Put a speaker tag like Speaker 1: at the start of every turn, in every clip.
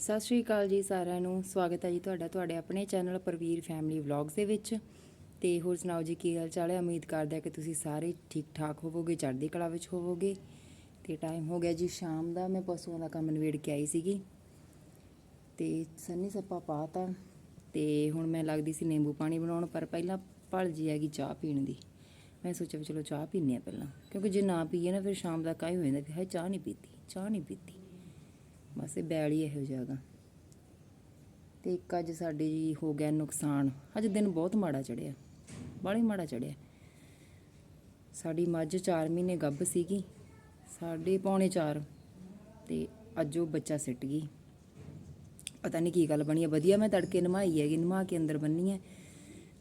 Speaker 1: ਸਤਿ ਸ਼੍ਰੀ ਅਕਾਲ ਜੀ ਸਾਰਿਆਂ ਨੂੰ। ਸਵਾਗਤ ਹੈ ਜੀ ਤੁਹਾਡਾ ਤੁਹਾਡੇ ਆਪਣੇ ਚੈਨਲ ਪ੍ਰਵੀਰ ਫੈਮਿਲੀ ਵਲੌਗਸ ਦੇ ਵਿੱਚ। ਤੇ ਹੋਰ ਸੁਣਾਓ ਜੀ, ਕੀ ਹਾਲ ਚਾਲ ਹੈ? ਉਮੀਦ ਕਰਦੇ ਹਾਂ ਕਿ ਤੁਸੀਂ ਸਾਰੇ ਠੀਕ ਠਾਕ ਹੋਵੋਗੇ, ਚੜ੍ਹਦੀ ਕਲਾ ਵਿੱਚ ਹੋਵੋਗੇ। ਤੇ ਟਾਈਮ ਹੋ ਗਿਆ ਜੀ ਸ਼ਾਮ ਦਾ, ਮੈਂ ਪਸ਼ੂਆਂ ਦਾ ਕੰਮ ਨਿਬੇੜ ਕੇ ਆਈ ਸੀਗੀ। ਤੇ ਸੰਨੀ ਸੱਪਾ ਪਾਤਾ। ਤੇ ਹੁਣ ਮੈਂ ਲੱਗਦੀ ਸੀ ਨਿੰਬੂ ਪਾਣੀ ਬਣਾਉਣ, ਪਰ ਪਹਿਲਾਂ ਭਲ ਜੀ ਹੈਗੀ ਚਾਹ ਪੀਣ ਦੀ। ਮੈਂ ਸੋਚਿਆ ਵੀ ਚਲੋ ਚਾਹ ਪੀਨੇ ਆ ਪਹਿਲਾਂ। ਕਿਉਂਕਿ ਜੇ ਨਾ ਪੀਏ ਨਾ, ਫਿਰ ਸ਼ਾਮ ਦਾ ਕਾਹ ਹੋ ਜਾਂਦਾ ਵੀ ਹਾਏ, ਚਾਹ ਨਹੀਂ ਪੀਤੀ, ਚਾਹ ਨਹੀਂ ਪੀਤੀ। ਬਸ ਇਹ ਬੈਲ ਹੀ ਇਹੋ ਜਿਹਾ ਗਾ। ਤੇ ਇੱਕ ਅੱਜ ਸਾਡੇ ਜੀ ਹੋ ਗਿਆ ਨੁਕਸਾਨ। ਅੱਜ ਦਿਨ ਬਹੁਤ ਮਾੜਾ ਚੜਿਆ। ਬਾਹਲੀ ਮਾੜਾ ਚੜਿਆ। ਸਾਡੀ ਮੱਝ 4 ਮਹੀਨੇ ਗੱਭ ਸੀਗੀ। ਸਾਡੇ ਪੌਣੇ 4 ਤੇ ਅੱਜ ਉਹ ਬੱਚਾ ਸਿੱਟ ਗਈ। ਪਤਾ ਨਹੀਂ ਕੀ ਗੱਲ ਬਣੀ ਹੈ ਵਧੀਆ ਮੈਂ ਤੜਕੇ ਨਮਾਈ ਹੈਗੀ, ਨਮਾ ਕੇ ਅੰਦਰ ਬੰਨੀ ਹੈ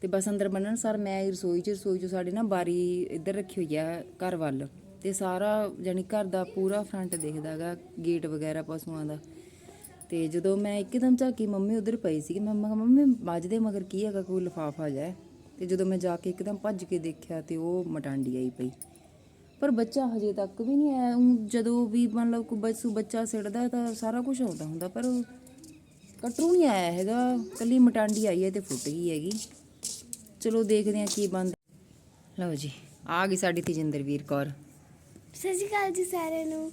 Speaker 1: ਤੇ ਬਸ ਅੰਦਰ ਬੰਨਣ ਸਰ ਮੈਂ ਰਸੋਈ 'ਚ ਰਸੋਈ 'ਚ ਸਾਡੇ ਨਾ ਬਾਰੀ ਇੱਧਰ ਰੱਖੀ ਹੋਈ ਆ ਘਰ ਵੱਲ। ਤੇ ਸਾਰਾ ਜਾਨੀ ਘਰ ਦਾ ਪੂਰਾ ਫਰੰਟ ਦਿਖਦਾਗਾ ਗੇਟ ਵਗੈਰਾ ਪਸ਼ੂਆਂ ਦਾ। ਤੇ ਜਦੋਂ ਮੈਂ ਇੱਕਦਮ ਝਾਕੀ ਮੰਮੀ ਉਧਰ ਪਈ ਸੀ ਮੈਂ ਕਿਹਾ, ਮੰਮੀ, ਮੱਝ ਦੇ ਮਗਰ ਕੀ ਹੈਗਾ? ਕੋਈ ਲਿਫਾਫਾ ਜਿਹਾ ਹੈ। ਤੇ ਜਦੋਂ ਮੈਂ ਜਾ ਕੇ ਇੱਕਦਮ ਭੱਜ ਕੇ ਦੇਖਿਆ ਤੇ ਉਹ ਮਟਾਂਡੀ ਆਈ ਪਈ। ਪਰ ਬੱਚਾ ਹਜੇ ਤੱਕ ਵੀ ਨਹੀਂ ਆਇਆ। ਊਂ ਜਦੋਂ ਵੀ ਮਤਲਬ ਕੋਈ ਬੱਚੂ ਬੱਚਾ ਸਿੜਦਾ ਤਾਂ ਸਾਰਾ ਕੁਝ ਆਉਂਦਾ ਹੁੰਦਾ, ਪਰ ਕਟਰੂ ਨਹੀਂ ਆਇਆ ਹੈਗਾ। ਕੱਲੀ ਮਟਾਂਡੀ ਆਈ ਹੈ ਤੇ ਫੁੱਟ ਗਈ ਹੈਗੀ। ਚਲੋ ਦੇਖਦੇ ਹਾਂ ਕੀ ਬਣਦਾ। ਲਓ ਜੀ, ਆ ਗਈ ਸਾਡੀ ਤੇਜਿੰਦਰਵੀਰ ਕੌਰ।
Speaker 2: ਸਤਿ ਸ਼੍ਰੀ ਅਕਾਲ ਜੀ ਸਾਰਿਆਂ ਨੂੰ।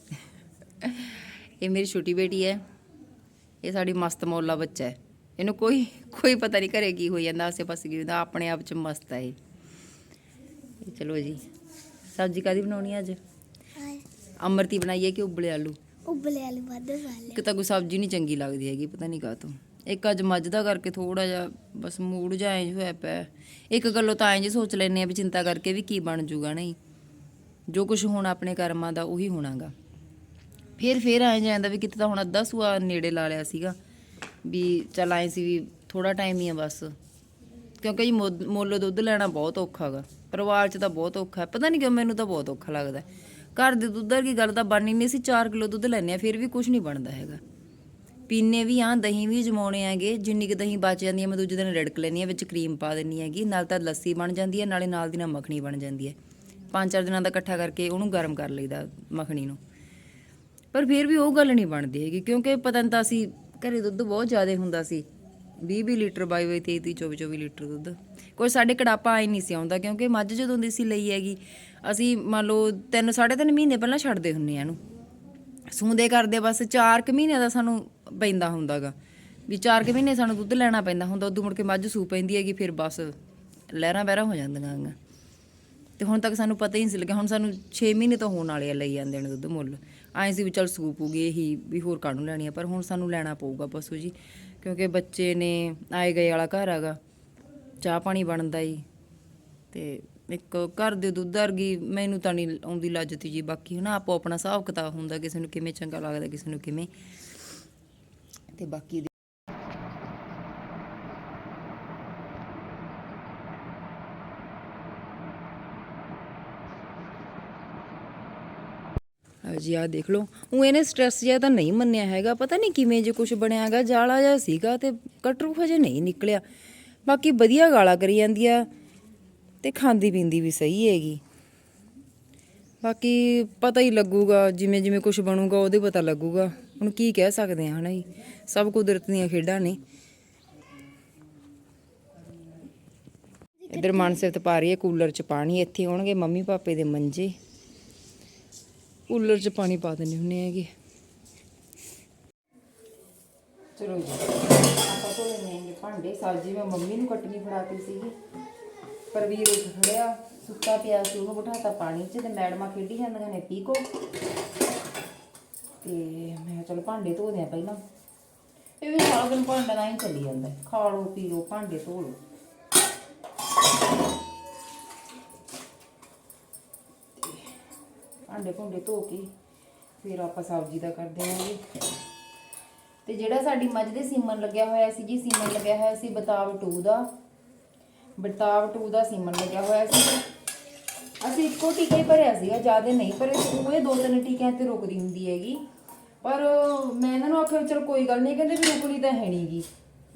Speaker 1: ਇਹ ਮੇਰੀ ਛੋਟੀ ਬੇਟੀ ਹੈ। ਇਹ ਸਾਡੀ ਮਸਤ ਮੌਲਾ ਬੱਚਾ ਹੈ। ਇਹਨੂੰ ਕੋਈ ਕੋਈ ਪਤਾ ਨਹੀਂ ਘਰੇ ਕੀ ਹੋ ਜਾਂਦਾ ਆਸੇ ਪਾਸੇ ਕੀ ਹੁੰਦਾ ਆਪਣੇ ਆਪ ਚ ਮਸਤ ਹੈ ਇਹ। ਚਲੋ ਜੀ ਸਬਜ਼ੀ ਕਾਦੀ ਬਣਾਉਣੀ ਹੈ ਅੱਜ ਅਮਰਤੀ ਬਣਾਈਏ ਕਿ ਉਬਲੇ ਆਲੂ?
Speaker 2: ਉਬਲੇ ਆਲੂ ਵੱਧ ਵਾਲੇ
Speaker 1: ਇੱਕ ਤਾਂ ਕੋਈ ਸਬਜ਼ੀ ਨਹੀਂ ਚੰਗੀ ਲੱਗਦੀ ਹੈਗੀ ਪਤਾ ਨਹੀਂ ਕਾਹਤੋਂ। ਇੱਕ ਅੱਜ ਮੱਝ ਦਾ ਕਰਕੇ ਥੋੜਾ ਜਿਹਾ ਬਸ ਮੂਡ ਜਿਹਾ ਇੰਜ ਹੋਇਆ ਪਿਆ। ਇੱਕ ਗੱਲੋਂ ਤਾਂ ਇੰਜ ਸੋਚ ਲੈਨੇ ਆ ਵੀ ਚਿੰਤਾ ਕਰਕੇ ਵੀ ਕੀ ਬਣ ਜੂਗਾ ਨਹੀਂ? ਜੋ ਕੁਝ ਹੋਣਾ ਆਪਣੇ ਕਰਮਾਂ ਦਾ ਉਹੀ ਹੋਣਾਗਾ। ਫਿਰ ਫਿਰ ਆਏ ਜਾਂਦਾ ਵੀ ਕਿਤੇ ਤਾਂ ਹੁਣ ਅੱਧਾ ਸੂਆ ਨੇੜੇ ਲਾ ਲਿਆ ਸੀਗਾ ਵੀ ਚੱਲ ਆਏ ਸੀ ਵੀ ਥੋੜਾ ਟਾਈਮ ਹੀ ਆ ਬਸ। ਕਿਉਂਕਿ ਜੀ ਮੁੱਲ ਮੁੱਲ ਦੁੱਧ ਲੈਣਾ ਬਹੁਤ ਔਖਾ ਗਾ ਪਰਿਵਾਰ 'ਚ ਤਾਂ ਬਹੁਤ ਔਖਾ ਹੈ। ਪਤਾ ਨਹੀਂ ਕਿਉਂ ਮੈਨੂੰ ਤਾਂ ਬਹੁਤ ਔਖਾ ਲੱਗਦਾ ਘਰ ਦੇ ਦੁੱਧ ਦੀ ਗੱਲ ਤਾਂ ਬਣਨੀ ਨਹੀਂ ਸੀ। 4 ਕਿਲੋ ਦੁੱਧ ਲੈਨੇ ਆ ਫਿਰ ਵੀ ਕੁਝ ਨਹੀਂ ਬਣਦਾ ਹੈਗਾ। ਪੀਨੇ ਵੀ ਆ, ਦਹੀਂ ਵੀ ਜਮਾਉਣੇ ਹੈਗੇ। ਜਿੰਨੀ ਕਿ ਦਹੀਂ ਬਚ ਜਾਂਦੀ ਹੈ, ਮੈਂ ਦੂਜੇ ਦਿਨ ਰਿੜਕ ਲੈਣੀ ਆ ਵਿੱਚ ਕਰੀਮ ਪਾ ਦਿੰਨੀ ਹੈਗੀ। ਨਾਲ ਤਾਂ ਲੱਸੀ ਬਣ ਜਾਂਦੀ ਹੈ, ਨਾਲੇ ਨਾਲ ਦੀ ਨਾਲ ਮੱਖਣੀ ਬਣ ਜਾਂਦੀ ਹੈ। ਪੰਜ ਚਾਰ ਦਿਨਾਂ ਦਾ ਇਕੱਠਾ ਕਰਕੇ ਉਹਨੂੰ ਗਰਮ ਕਰ ਲਈਦਾ ਮੱਖਣੀ ਨੂੰ। ਪਰ ਫਿਰ ਵੀ ਉਹ ਗੱਲ ਨਹੀਂ ਬਣਦੀ ਹੈਗੀ, ਕਿਉਂਕਿ ਪਤਾ ਨਹੀਂ ਤਾਂ ਅਸੀਂ ਘਰੇ ਦੁੱਧ ਬਹੁਤ ਜ਼ਿਆਦਾ ਹੁੰਦਾ ਸੀ। 20 20 ਲੀਟਰ 22 22 23 23 24 24 ਲੀਟਰ ਦੁੱਧ। ਕੋਈ ਸਾਡੇ ਕੜਾਪਾ ਆਈ ਨਹੀਂ ਸੀ ਆਉਂਦਾ, ਕਿਉਂਕਿ ਮੱਝ ਜਦੋਂ ਦੀ ਸੀ ਲਈ ਹੈਗੀ, ਅਸੀਂ ਮੰਨ ਲਓ 3 3.5 ਮਹੀਨੇ ਪਹਿਲਾਂ ਛੱਡਦੇ ਹੁੰਨੇ ਆ ਇਹਨੂੰ। ਸੂੰਦੇ ਕਰਦੇ ਬਸ 4 ਕੁ ਮਹੀਨੇ ਦਾ ਸਾਨੂੰ ਪੈਂਦਾ ਹੁੰਦਾਗਾ। ਵੀ 4 ਕੁ ਮਹੀਨੇ ਸਾਨੂੰ ਦੁੱਧ ਲੈਣਾ ਪੈਂਦਾ ਹੁੰਦਾ, ਉਦੋਂ ਮੁੜ ਕੇ ਮੱਝ ਸੂ ਪੈਂਦੀ ਹੈਗੀ, ਫਿਰ ਬਸ ਲਹਿਰਾਂ ਬਹਿਰਾਂ ਹੋ ਜਾਂਦੀਆਂ ਹੈਗੀਆਂ ਤੇ ਹੁਣ ਤੱਕ ਸਾਨੂੰ ਪਤਾ ਹੀ ਨਹੀਂ ਸੀ ਲੱਗਿਆ। ਹੁਣ ਸਾਨੂੰ 6 ਮਹੀਨੇ ਤੋਂ ਹੋਣ ਵਾਲੇ ਆ ਲਈ ਜਾਂਦੇ ਨੇ ਦੁੱਧ ਮੁੱਲ। ਐਂ ਸੀ ਵੀ ਚਲ ਸੂਪ ਹੋਗੇ ਇਹੀ ਵੀ ਹੋਰ ਕਾਹਨੂੰ ਲੈਣੀ ਆ, ਪਰ ਹੁਣ ਸਾਨੂੰ ਲੈਣਾ ਪਊਗਾ ਪਸ਼ੂ ਜੀ, ਕਿਉਂਕਿ ਬੱਚੇ ਨੇ ਆਏ ਗਏ ਵਾਲਾ ਘਰ ਹੈਗਾ, ਚਾਹ ਪਾਣੀ ਬਣਦਾ ਹੀ ਤੇ ਇੱਕ ਘਰ ਦੇ ਦੁੱਧ ਵਰਗੀ ਮੈਨੂੰ ਤਾਂ ਨਹੀਂ ਆਉਂਦੀ ਲੱਜਤੀ ਜੀ, ਬਾਕੀ ਹਨਾ ਆਪੋ ਆਪਣਾ ਹਿਸਾਬ ਕਿਤਾਬ ਹੁੰਦਾ, ਕਿਸੇ ਨੂੰ ਕਿਵੇਂ ਚੰਗਾ ਲੱਗਦਾ, ਕਿਸੇ ਨੂੰ ਕਿਵੇਂ। ਤੇ ਬਾਕੀ ਦੇ- ਆ ਜੀ ਆ ਦੇਖ ਲਓ। ਉਹ ਇਹਨੇ ਸਟ੍ਰੈਸ ਜਿਆ ਤਾਂ ਨਹੀਂ ਮੰਨਿਆ ਹੈਗਾ। ਪਤਾ ਨਹੀਂ ਕਿਵੇਂ ਜੇ ਕੁਝ ਬਣਿਆਗਾ ਜਾਲਾ ਜਿਹਾ ਸੀਗਾ ਤੇ ਕਟਰੂ ਹਜੇ ਨਹੀਂ ਨਿਕਲਿਆ। ਬਾਕੀ ਵਧੀਆ ਗਾਲਾਂ ਕਰੀ ਜਾਂਦੀ ਆ ਤੇ ਖਾਂਦੀ ਪੀਂਦੀ ਵੀ ਸਹੀ ਹੈਗੀ। ਬਾਕੀ ਪਤਾ ਹੀ ਲੱਗੂਗਾ, ਜਿਵੇਂ ਜਿਵੇਂ ਕੁਝ ਬਣੂਗਾ, ਉਹਦੇ ਪਤਾ ਲੱਗੂਗਾ। ਹੁਣ ਕੀ ਕਹਿ ਸਕਦੇ ਆ, ਹਨਾ ਜੀ? ਸਭ ਕੁਦਰਤ ਦੀਆਂ ਖੇਡਾਂ ਨੇ। ਇਧਰ ਮਨਸਿਫਤ ਪਾ ਰਹੀ ਹੈ ਕੂਲਰ 'ਚ ਪਾਣੀ। ਇੱਥੇ ਹੋਣਗੇ ਮੰਮੀ ਪਾਪੇ ਦੇ ਮੰਜੇ। ਕੂਲਰ 'ਚ ਪਾਣੀ ਪਾ ਦਿੰਦੇ ਹੁੰਨੇ ਹੈਗੇ। ਚਲੋ ਜੀ, ਆਪਾਂ ਤੋਂ ਲੈਣੇ ਹੈਗੇ ਭਾਂਡੇ। ਸਬਜ਼ੀ ਮੈਂ ਮੰਮੀ ਨੂੰ ਕੱਟਣੀ ਫੜਾਤੀ ਸੀਗੀ। ਪਰਵੀਰ ਉੱਠ ਖੜਿਆ, ਸੁੱਤਾ ਪਿਆ ਸੀ, ਉਹਨੂੰ ਬਿਠਾਤਾ ਪਾਣੀ 'ਚ ਤੇ ਮੈਡਮਾਂ ਖੇਡੀ ਜਾਂਦੀਆਂ ਨੇ, ਪੀਕੋ। ਤੇ ਮੈਂ ਕਿਹਾ, ਚਲੋ ਭਾਂਡੇ ਧੋ ਦਿਆਂ ਪਹਿਲਾਂ। ਇਹ ਵੀ ਸਾਰਾ ਦਿਨ ਭਾਂਡਾ ਦਾ ਹੀ ਚੱਲੀ ਜਾਂਦਾ। ਖਾ ਲਓ, ਪੀ ਲਓ, ਭਾਂਡੇ ਧੋ ਲਓ। ਭਾਂਡੇ ਭੁੰਡੇ ਧੋ ਕੇ ਫਿਰ ਆਪਾਂ ਸਬਜ਼ੀ ਦਾ ਕਰਦੇ ਆਂਗੇ ਤੇ ਜਿਹੜਾ ਸਾਡੀ ਮੱਝ ਦੇ ਸੀਮਨ ਲੱਗਿਆ ਹੋਇਆ ਸੀ ਜੀ, ਸੀਮਨ ਲੱਗਿਆ ਹੋਇਆ ਸੀ ਬਤਾਵ 2 ਦਾ। ਬਤਾਵ 2 ਦਾ ਸੀਮਨ ਲੱਗਿਆ ਹੋਇਆ ਸੀ। ਅਸੀਂ ਇੱਕੋ ਟੀਕਾ ਹੀ ਭਰਿਆ ਸੀਗਾ, ਜ਼ਿਆਦਾ ਨਹੀਂ ਪਰ ਉਹ ਇਹ ਦੋ ਤਿੰਨ ਟੀਕਿਆਂ ਤੇ ਰੁਕਦੀ ਹੁੰਦੀ ਹੈਗੀ। ਪਰ ਮੈਂ ਇਹਨਾਂ ਨੂੰ ਆਖਿਆ ਵੀ ਚਲ ਕੋਈ ਗੱਲ ਨਹੀਂ, ਕਹਿੰਦੇ ਵੀ ਰੁਕਣੀ ਤਾਂ ਹੈ ਨਹੀਂਗੀ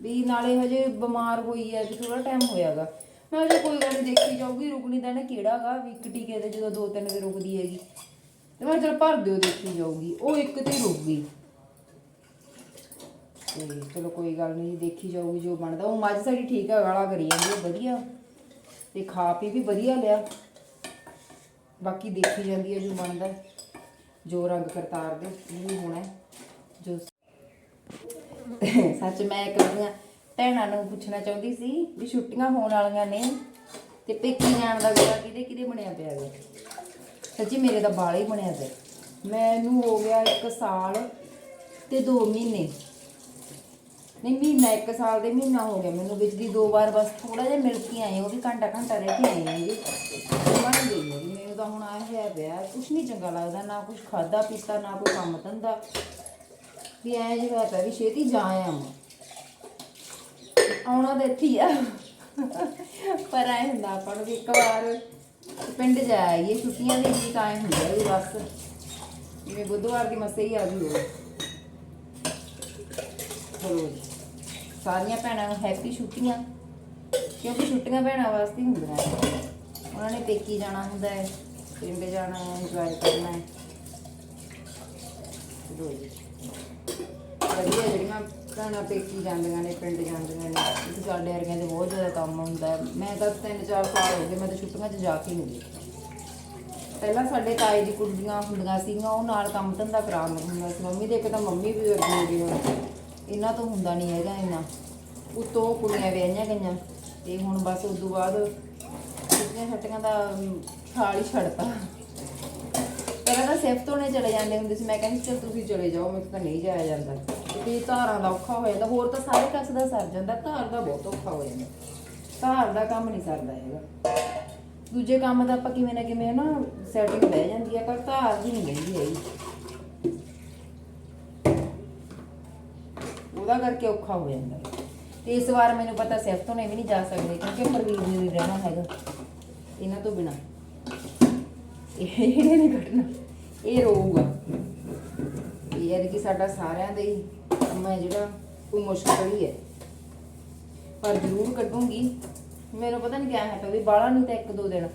Speaker 1: ਵੀ ਨਾਲੇ ਹਜੇ ਬਿਮਾਰ ਹੋਈ ਹੈ, ਵੀ ਥੋੜਾ ਟਾਈਮ ਹੋਇਆਗਾ। ਮੈਂ ਕਿਹਾ ਕੋਈ ਗੱਲ ਨਹੀਂ ਦੇਖੀ ਜਾਊਗੀ, ਰੁਕਣੀ ਤਾਂ ਇਹਨੇ ਕਿਹੜਾਗਾ ਵੀ ਇੱਕ ਟੀਕੇ ਤੇ ਜਦੋਂ ਦੋ ਤਿੰਨ ਤੇ ਰੁਕਦੀ ਹੈਗੀ। ਤੇ ਮੈਂ ਚਲ ਭਰ ਦਿਓ, ਦੇਖੀ ਜਾਊਗੀ। ਉਹ ਇੱਕ ਤੇ ਰੁਕ ਗਈ। ਤੇ ਚਲੋ ਕੋਈ ਗੱਲ ਨਹੀਂ ਦੇਖੀ ਜਾਊਗੀ ਜੋ ਬਣਦਾ। ਉਹ ਮੱਝ ਸਾਡੀ ਠੀਕ ਆ, ਗਾਲਾਂ ਕਰੀ ਜਾਂਦੀ ਹੈ ਵਧੀਆ। ਤੇ ਖਾ ਪੀ ਵੀ ਵਧੀਆ ਲਿਆ। ਬਾਕੀ ਦੇਖੀ ਜਾਂਦੀ ਹੈ ਜੋ ਬਣਦਾ। ਜੋ ਰੰਗ ਕਰਤਾਰ ਦੇ, ਉਹ ਹੋਣਾ। ਜੋ ਸੱਚ ਮੈਂ ਇੱਕ ਆਪਣੀਆਂ ਭੈਣਾਂ ਨੂੰ ਪੁੱਛਣਾ ਚਾਹੁੰਦੀ ਸੀ ਵੀ ਛੁੱਟੀਆਂ ਹੋਣ ਵਾਲੀਆਂ ਨੇ ਤੇ ਪੇਕੀ ਜਾਣ ਦਾ ਗੋਲਾ ਕਿਹਦੇ ਕਿਹਦੇ ਬਣਿਆ ਪਿਆ ਗਾ? ਸੱਚੀ ਮੇਰੇ ਤਾਂ ਬਾਲ ਹੀ ਬਣਿਆ ਪਿਆ। ਮੈਨੂੰ ਹੋ ਗਿਆ 1 ਸਾਲ ਤੇ 2 ਮਹੀਨੇ। ਨਹੀਂ, ਮਹੀਨਾ 1 ਸਾਲ ਦੇ ਮਹੀਨਾ ਹੋ ਗਿਆ ਮੈਨੂੰ, ਵਿੱਚ ਦੀ ਦੋ ਵਾਰ ਬਸ ਥੋੜਾ ਜਿਹਾ ਮਿਲ ਕੇ ਆਏ ਉਹ ਵੀ ਘੰਟਾ ਘੰਟਾ ਰਹਿ ਕੇ ਆਏ ਆਂਗੇ ਬਣ ਗਈ ਹੈ ਮੈਨੂੰ ਤਾਂ ਹੁਣ ਆਇਆ ਹੋਇਆ ਪਿਆ, ਕੁਛ ਨਹੀਂ ਚੰਗਾ ਲੱਗਦਾ, ਨਾ ਕੁਛ ਖਾਦਾ ਪੀਤਾ, ਨਾ ਕੋਈ ਕੰਮ ਧੰਦਾ। ਵੀ ਐਂ ਜਿਹਾ ਪਿਆ ਵੀ ਛੇਤੀ ਜਾ ਆਵਾਂ। ਆਉਣਾ ਤਾਂ ਇੱਥੇ ਹੀ ਆ। ਪਰ ਐ ਹੁੰਦਾ ਆਪਾਂ ਨੂੰ ਵੀ ਇੱਕ ਵਾਰ ਪਿੰਡ ਜਾ ਆਈਏ, ਛੁੱਟੀਆਂ ਦੇ ਵਿੱਚ ਆਏ ਹੁੰਦਾ ਵੀ ਬਸ। ਜਿਵੇਂ ਬੁੱਧਵਾਰ ਦੀ ਮਸੇ ਹੀ ਆ ਗਈ ਚਲੋ ਸਾਰੀਆਂ ਭੈਣਾਂ ਨੂੰ ਹੈਪੀ ਛੁੱਟੀਆਂ, ਕਿਉਂਕਿ ਛੁੱਟੀਆਂ ਭੈਣਾਂ ਵਾਸਤੇ ਹੁੰਦੀਆਂ ਉਹਨਾਂ ਨੇ ਪੇਕੀ ਜਾਣਾ ਹੁੰਦਾ ਹੈ ਪਿੰਡ ਜਾਣਾ ਹੈ ਇੰਜੋਏ ਕਰਨਾ ਹੈ ਚਲੋ ਜੀ। ਵਧੀਆ ਜਿਹੜੀਆਂ ਭੈਣਾਂ ਪੇਕੀ ਜਾਂਦੀਆਂ ਨੇ ਪਿੰਡ ਜਾਂਦੀਆਂ ਨੇ। ਇੱਕ ਸਾਡੇ ਵਰਗਿਆਂ ਦੇ ਬਹੁਤ ਜ਼ਿਆਦਾ ਕੰਮ ਹੁੰਦਾ ਹੈ। ਮੈਂ ਤਾਂ ਤਿੰਨ ਚਾਰ ਸਾਲ ਹੋ ਗਏ ਮੈਂ ਤਾਂ ਛੁੱਟੀਆਂ 'ਚ ਜਾ ਕੇ ਨਹੀਂ ਗਈ ਪਹਿਲਾਂ ਸਾਡੇ ਤਾਏ ਦੀ ਕੁੜੀਆਂ ਹੁੰਦੀਆਂ ਸੀਗੀਆਂ ਉਹ ਨਾਲ ਕੰਮ ਧੰਦਾ ਕਰਾ ਹੁੰਦਾ ਸੀ। ਮੰਮੀ ਦੇ ਇੱਕ ਤਾਂ ਮੰਮੀ ਵੀ ਵਰਗੀ ਹੋ ਹੁਣ। ਇਹਨਾਂ ਤੋਂ ਹੁੰਦਾ ਨਹੀਂ ਹੈਗਾ ਇੰਨਾ। ਉਤੋਂ ਕੁੜੀਆਂ ਵਿਆਹੀਆਂ ਗਈਆਂ। ਤੇ ਹੁਣ ਬਸ ਉਸ ਤੋਂ ਬਾਅਦ ਛੁੱਟੀਆਂ ਛੱਟੀਆਂ ਦਾ ਅਮ, ਖਿਆਲ ਹੀ ਛੱਡਤਾ। ਪਹਿਲਾਂ ਤਾਂ ਸਿਫਤ ਹੋਣੇ ਚਲੇ ਜਾਂਦੇ ਹੁੰਦੇ ਸੀ। ਮੈਂ ਕਹਿੰਦੀ ਚਲ ਤੁਸੀਂ ਚਲੇ ਜਾਓ ਮੇਰੇ ਤੋਂ ਤਾਂ ਨਹੀਂ ਜਾਇਆ ਜਾਂਦਾ। ਕਿਉਂਕਿ ਧਾਰਾਂ ਦਾ ਔਖਾ ਹੋ ਜਾਂਦਾ ਹੋਰ ਤਾਂ ਸਾਰੇ ਕੱਸ ਦਾ ਸਰ ਜਾਂਦਾ, ਧਾਰ ਦਾ ਬਹੁਤ ਔਖਾ ਹੋ ਜਾਂਦਾ ਧਾਰ ਦਾ ਕੰਮ ਨਹੀਂ ਸਰਦਾ ਹੈਗਾ। ਦੂਜੇ ਕੰਮ ਦਾ ਆਪਾਂ ਕਿਵੇਂ ਨਾ ਕਿਵੇਂ ਨਾ ਸੈਟਿੰਗ ਬਹਿ ਜਾਂਦੀ ਹੈ ਪਰ ਧਾਰ ਦੀ ਨਹੀਂ ਬਹਿੰਦੀ ਹੈਗੀ। ਉਹਦਾ ਕਰਕੇ ਔਖਾ ਹੋ ਜਾਂਦਾ। ਤੇ ਇਸ ਵਾਰ ਮੈਨੂੰ ਪਤਾ ਸਿਫਤ ਹੋਣੇ ਵੀ ਨਹੀਂ ਜਾ ਸਕਦੇ, ਕਿਉਂਕਿ ਪ੍ਰਵੀਰ ਨੇ ਵੀ ਰਹਿਣਾ ਹੈਗਾ, ਇਹਨਾਂ ਤੋਂ ਬਿਨਾ। ਇਹ ਨਹੀਂ ਕੱਟਣਾ ਇਹ ਰਹੂਗਾ ਇਹ ਹੈ ਕਿ ਸਾਡਾ ਸਾਰਿਆਂ ਦਾ ਹੀ ਕੰਮ ਹੈ ਜਿਹੜਾ ਉਹ ਮੁਸ਼ਕਲ ਹੀ ਹੈ। ਪਰ ਜ਼ਰੂਰ ਕੱਢੂੰਗੀ। ਮੈਨੂੰ ਪਤਾ ਨਹੀਂ ਕਿਆ ਹੈ ਵੀ ਬਾਹਲਾ ਨਹੀਂ ਤਾਂ ਇੱਕ ਦੋ ਦਿਨ।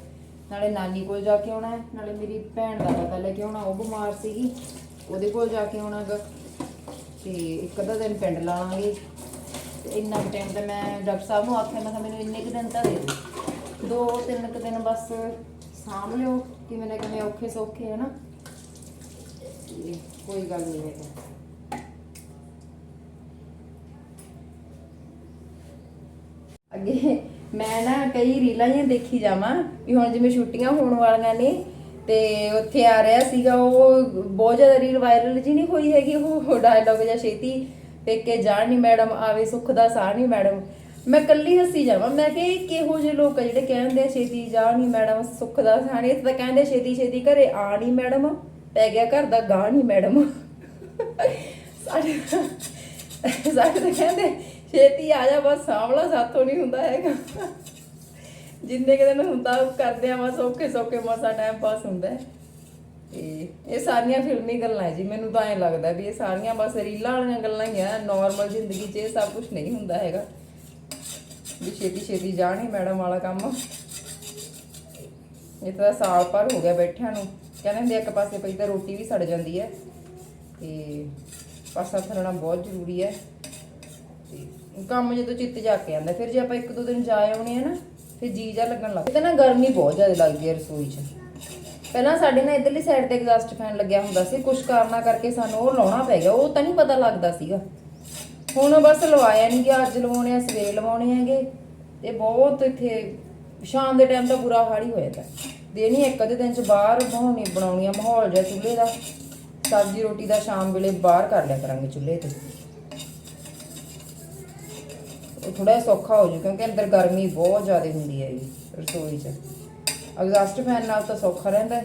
Speaker 1: ਨਾਲੇ ਨਾਨੀ ਕੋਲ ਜਾ ਕੇ ਆਉਣਾ ਹੈ, ਨਾਲੇ ਮੇਰੀ ਭੈਣ ਦਾ ਪਤਾ ਲੈ ਕੇ ਆਉਣਾ, ਉਹ ਬਿਮਾਰ ਸੀਗੀ। ਉਹਦੇ ਕੋਲ ਜਾ ਕੇ ਆਉਣਾ ਤੇ ਇੱਕ ਅੱਧਾ ਦਿਨ ਪਿੰਡ ਲਾਵਾਂਗੇ ਤੇ ਇੰਨਾ ਟਾਈਮ ਤਾਂ ਮੈਂ ਡਾਕਟਰ ਸਾਹਿਬ ਨੂੰ ਆਖਿਆ, ਮੈਂ ਕਿਹਾ ਮੈਨੂੰ ਇੰਨੇ ਕੁ ਦਿਨ ਤਾਂ ਦੇ ਦਿਓ। ਦੋ ਤਿੰਨ ਕੁ ਦਿਨ ਬਸ ਸਾਂਭ ਲਿਓ ਕਿਵੇਂ ਨਾ ਕਿਵੇਂ ਔਖੇ ਸੌਖੇ ਹੈ ਨਾ। ਕੋਈ ਗੱਲ ਨਹੀਂ ਹੈ ਅੱਗੇ ਮੈਂ ਨਾ ਕਈ ਰੀਲਾਂ ਜਿਹੀਆਂ ਦੇਖੀ ਜਾਵਾਂ ਵੀ ਹੁਣ ਜਿਵੇਂ ਛੁੱਟੀਆਂ ਹੋਣ ਵਾਲੀਆਂ ਨੇ ਤੇ ਉੱਥੇ ਆ ਰਿਹਾ ਸੀਗਾ ਉਹ ਬਹੁਤ ਜ਼ਿਆਦਾ ਰੀਲ ਵਾਇਰਲ ਜੀ ਨਹੀਂ ਹੋਈ ਹੈਗੀ, ਉਹ ਡਾਇਲੌਗ ਜਾਂ ਛੇਤੀ ਪੇਕੇ ਜਾਣ ਨਹੀਂ ਮੈਡਮ ਆਵੇ ਸੁੱਖ ਦਾ ਸਾਹ ਨਹੀਂ ਮੈਡਮ ਮੈਂ ਕੱਲੀ ਹੱਸੀ ਜਾਵਾਂ, ਮੈਂ ਕਿ ਕਿਹੋ ਜਿਹੇ ਲੋਕ ਆ ਜਿਹੜੇ ਕਹਿੰਦੇ ਆ ਛੇਤੀ ਜਾ ਨਹੀਂ ਮੈਡਮ ਸੁੱਖ ਦਾ ਸਾਹ ਨਹੀਂ ਤਾਂ ਕਹਿੰਦੇ ਛੇਤੀ ਛੇਤੀ ਘਰੇ ਆ ਨਹੀਂ ਮੈਡਮ ਪੈ ਗਿਆ ਘਰ ਦਾ ਗਾਹ ਨਹੀਂ ਮੈਡਮ ਸਾਡੇ ਸਾਡੇ ਤਾਂ ਕਹਿੰਦੇ ਛੇਤੀ ਆ ਜਾ, ਬਸ ਸਾਂਭਲਾ ਸਾਥੋਂ ਨਹੀਂ ਹੁੰਦਾ ਹੈਗਾ। ਜਿੰਨੇ ਕੁ ਦਿਨ ਹੁੰਦਾ ਉਹ ਕਰਦੇ ਆ ਬਸ ਔਖੇ ਸੌਖੇ ਮਸਾ ਟਾਈਮ ਪਾਸ ਹੁੰਦਾ ਹੈ। ਤੇ ਇਹ ਸਾਰੀਆਂ ਫਿਲਮੀ ਗੱਲਾਂ ਹੈ ਜੀ, ਮੈਨੂੰ ਤਾਂ ਐਂ ਲੱਗਦਾ ਵੀ ਇਹ ਸਾਰੀਆਂ ਬਸ ਰੀਲਾਂ ਵਾਲੀਆਂ ਗੱਲਾਂ ਹੀ ਆ ਨਾਰਮਲ ਜ਼ਿੰਦਗੀ 'ਚ ਇਹ ਸਭ ਕੁਝ ਨਹੀਂ ਹੁੰਦਾ ਹੈਗਾ। ਵੀ ਛੇਤੀ ਛੇਤੀ ਜਾਣੀ ਮੈਡਮ ਵਾਲਾ ਕੰਮ। ਇਹ ਤਾਂ ਸਾਲ ਭਰ ਹੋ ਗਿਆ ਬੈਠਿਆਂ ਨੂੰ। ਕਹਿੰਦੇ ਹੁੰਦੇ ਇੱਕ ਪਾਸੇ ਪਈ ਤਾਂ ਰੋਟੀ ਵੀ ਸੜ ਜਾਂਦੀ ਹੈ। ਤੇ ਪਾਸਾ ਥਰਣਾ ਬਹੁਤ ਜ਼ਰੂਰੀ ਹੈ। ਕੰਮ ਜਦੋਂ ਚਿੱਤ ਜਾ ਕੇ ਆਂਦਾ, ਫਿਰ ਜੇ ਆਪਾਂ ਇੱਕ ਦੋ ਦਿਨ ਜਾ ਆਉਣੇ ਆ ਨਾ, ਫਿਰ ਜੀ ਜਾ ਲੱਗਣ ਲੱਗ ਤੇ ਨਾ ਗਰਮੀ ਬਹੁਤ ਜ਼ਿਆਦਾ ਲੱਗਦੀ ਹੈ ਰਸੋਈ 'ਚ। ਪਹਿਲਾਂ ਸਾਡੇ ਨਾਲ ਇਧਰਲੀ ਸਾਈਡ ਤੇ ਐਗਜ਼ਾਸਟ ਫੈਨ ਲੱਗਿਆ ਹੁੰਦਾ ਸੀ ਕੁਝ ਕਾਰਨਾਂ ਕਰਕੇ ਸਾਨੂੰ ਉਹ ਲਾਉਣਾ ਪੈ ਗਿਆ, ਉਹ ਤਾਂ ਨਹੀਂ ਪਤਾ ਲੱਗਦਾ ਸੀਗਾ। ਹੁਣ ਬਸ ਲਵਾਇਆ ਨਹੀਂ ਗਿਆ, ਅੱਜ ਲਵਾਉਣੇ ਆ, ਸਵੇਰੇ ਲਵਾਉਣੇ ਹੈਗੇ। ਤੇ ਬਹੁਤ ਇੱਥੇ, ਸ਼ਾਮ ਦੇ ਟਾਈਮ ਤਾਂ ਬੁਰਾ ਹਾਲ ਹੀ ਹੋਇਆ ਜਾਂਦਾ ਦੇਣੀ ਇੱਕ ਅੱਧੇ ਦਿਨ ਚ ਬਾਹਰ ਬਣਾਉਣੀ ਆ ਮਾਹੌਲ ਜਿਹਾ ਚੁੱਲ੍ਹੇ ਦਾ। ਸਬਜ਼ੀ ਰੋਟੀ ਦਾ ਸ਼ਾਮ ਵੇਲੇ ਬਾਹਰ ਕਰ ਲਿਆ ਕਰਾਂਗੇ ਚੁੱਲ੍ਹੇ ਤੇ। ਉਹ ਥੋੜਾ ਸੌਖਾ ਹੋ ਜੂ ਕਿਉਂਕਿ ਅੰਦਰ ਗਰਮੀ ਬਹੁਤ ਜ਼ਿਆਦਾ ਹੁੰਦੀ ਹੈ ਰਸੋਈ 'ਚ। ਐਗਜ਼ਾਸਟ ਫੈਨ ਨਾਲ ਤਾਂ ਸੌਖਾ ਰਹਿੰਦਾ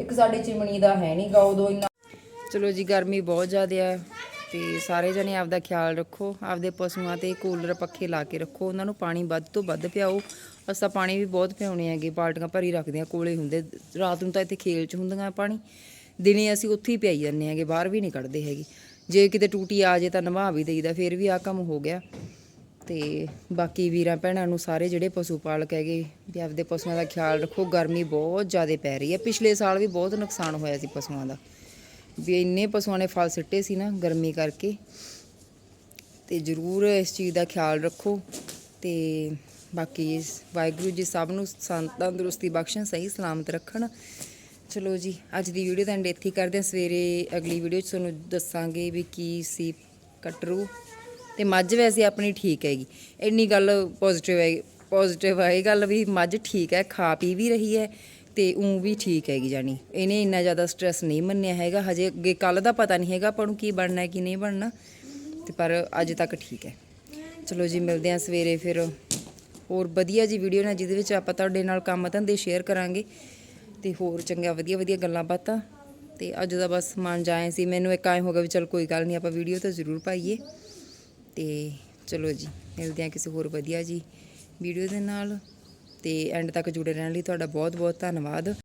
Speaker 1: ਇੱਕ ਸਾਡੀ ਚਿਮਣੀ ਦਾ ਹੈ ਨਹੀਂ ਗਾ, ਉਦੋਂ ਇੰਨਾ ਚਲੋ ਜੀ, ਗਰਮੀ ਬਹੁਤ ਜ਼ਿਆਦਾ ਹੈ, ਤੇ ਸਾਰੇ ਜਣੇ ਆਪਦਾ ਖਿਆਲ ਰੱਖੋ, ਆਪਦੇ ਪਸ਼ੂਆਂ ਤੇ ਕੂਲਰ ਪੱਖੇ ਲਾ ਕੇ ਰੱਖੋ, ਉਹਨਾਂ ਨੂੰ ਪਾਣੀ ਵੱਧ ਤੋਂ ਵੱਧ ਪਿਆਓ। ਅਸੀਂ ਤਾਂ ਪਾਣੀ ਵੀ ਬਹੁਤ ਪਿਆਉਣੇ ਹੈਗੇ ਬਾਲਟੀਆਂ ਭਰੀ ਰੱਖਦੇ ਆ ਕੋਲੇ ਹੁੰਦੇ, ਰਾਤ ਨੂੰ ਤਾਂ ਇੱਥੇ ਖੇਲ 'ਚ ਹੁੰਦੀਆਂ ਪਾਣੀ। ਦਿਨੇ ਅਸੀਂ ਉੱਥੇ ਹੀ ਪਿਆਈ ਜਾਂਦੇ ਹੈਗੇ, ਬਾਹਰ ਵੀ ਨਹੀਂ ਕੱਢਦੇ ਹੈਗੇ। ਜੇ ਕਿਤੇ ਟੂਟੀ ਆ ਜੇ ਤਾਂ ਨਵਾ ਵੀ ਦੇਈਦਾ, ਫਿਰ ਵੀ ਆ ਕੰਮ ਹੋ ਗਿਆ। ਤੇ ਬਾਕੀ ਵੀਰਾਂ ਭੈਣਾਂ ਨੂੰ ਸਾਰੇ ਜਿਹੜੇ ਪਸ਼ੂ ਪਾਲਕ ਹੈਗੇ ਵੀ ਆਪਦੇ ਪਸ਼ੂਆਂ ਦਾ ਖਿਆਲ ਰੱਖੋ, ਗਰਮੀ ਬਹੁਤ ਜ਼ਿਆਦਾ ਪੈ ਰਹੀ ਹੈ। ਪਿਛਲੇ ਸਾਲ ਵੀ ਬਹੁਤ ਨੁਕਸਾਨ ਹੋਇਆ ਸੀ ਪਸ਼ੂਆਂ ਦਾ। ਵੀ ਇੰਨੇ ਪਸ਼ੂਆਂ ਨੇ ਫਲ ਸਿੱਟੇ ਸੀ ਨਾ ਗਰਮੀ ਕਰਕੇ। ਤੇ ਜਰੂਰ ਇਸ ਚੀਜ਼ ਦਾ ਖਿਆਲ ਰੱਖੋ ਤੇ ਬਾਕੀ ਵਾਹਿਗੁਰੂ ਜੀ ਸਭ ਨੂੰ ਸੰ- ਤੰਦਰੁਸਤੀ ਬਖਸ਼ਣ, ਸਹੀ ਸਲਾਮਤ ਰੱਖਣ। ਚਲੋ ਜੀ, ਅੱਜ ਦੀ ਵੀਡੀਓ ਤਾਂ ਐਂਡ ਇੱਥੇ ਕਰਦੇ ਹਾਂ। ਸਵੇਰੇ ਅਗਲੀ ਵੀਡੀਓ 'ਚ ਤੁਹਾਨੂੰ ਦੱਸਾਂਗੇ ਵੀ ਕੀ ਸੀ ਕਟਰੂ। ਤੇ ਮੱਝ ਵੈਸੇ ਆਪਣੀ ਠੀਕ ਹੈਗੀ। ਇੰਨੀ ਗੱਲ ਪੋਜ਼ਿਟਿਵ ਹੈ ਪੋਜ਼ਿਟਿਵ ਹੈ ਇਹ ਗੱਲ ਵੀ ਮੱਝ ਠੀਕ ਹੈ, ਖਾ ਪੀ ਵੀ ਰਹੀ ਹੈ ਤੇ ਉਂ ਵੀ ਠੀਕ ਹੈਗੀ ਜਾਨੀ ਇਹਨੇ ਇੰਨਾ ਜ਼ਿਆਦਾ ਸਟ੍ਰੈਸ ਨਹੀਂ ਮੰਨਿਆ ਹੈਗਾ, ਹਜੇ ਅੱਗੇ ਕੱਲ ਦਾ ਪਤਾ ਨਹੀਂ ਹੈਗਾ ਆਪਾਂ ਨੂੰ ਕੀ ਬਣਨਾ ਹੈ ਕੀ ਨਹੀਂ ਬਣਨਾ, ਤੇ ਪਰ ਅੱਜ ਤੱਕ ਠੀਕ ਹੈ। ਚਲੋ ਜੀ, ਮਿਲਦੇ ਹਾਂ ਸਵੇਰੇ ਫਿਰ। ਹੋਰ ਵਧੀਆ ਜੀ ਵੀਡੀਓ ਨਾਲ, ਜਿਹਦੇ ਵਿੱਚ ਆਪਾਂ ਤੁਹਾਡੇ ਨਾਲ ਕੰਮ ਧੰਦੇ ਸ਼ੇਅਰ ਕਰਾਂਗੇ। ਤੇ ਹੋਰ ਚੰਗਾ ਵਧੀਆ ਵਧੀਆ ਗੱਲਾਂ ਬਾਤਾਂ। ਤੇ ਅੱਜ ਦਾ ਬਸ ਮਨ ਜਾਏ ਸੀ। ਮੈਨੂੰ ਇੱਕ ਐਂ ਹੋ ਗਿਆ ਵੀ ਚਲ ਕੋਈ ਗੱਲ ਨਹੀਂ, ਆਪਾਂ ਵੀਡੀਓ ਤਾਂ ਜ਼ਰੂਰ ਪਾਈਏ। ਤੇ ਚਲੋ ਜੀ, ਮਿਲਦੇ ਹਾਂ ਕਿਸੇ ਹੋਰ ਵਧੀਆ ਜੀ ਵੀਡੀਓ ਦੇ ਨਾਲ ਤੇ ਐਂਡ ਤੱਕ ਜੁੜੇ ਰਹਿਣ ਲਈ ਤੁਹਾਡਾ ਬਹੁਤ ਬਹੁਤ ਧੰਨਵਾਦ।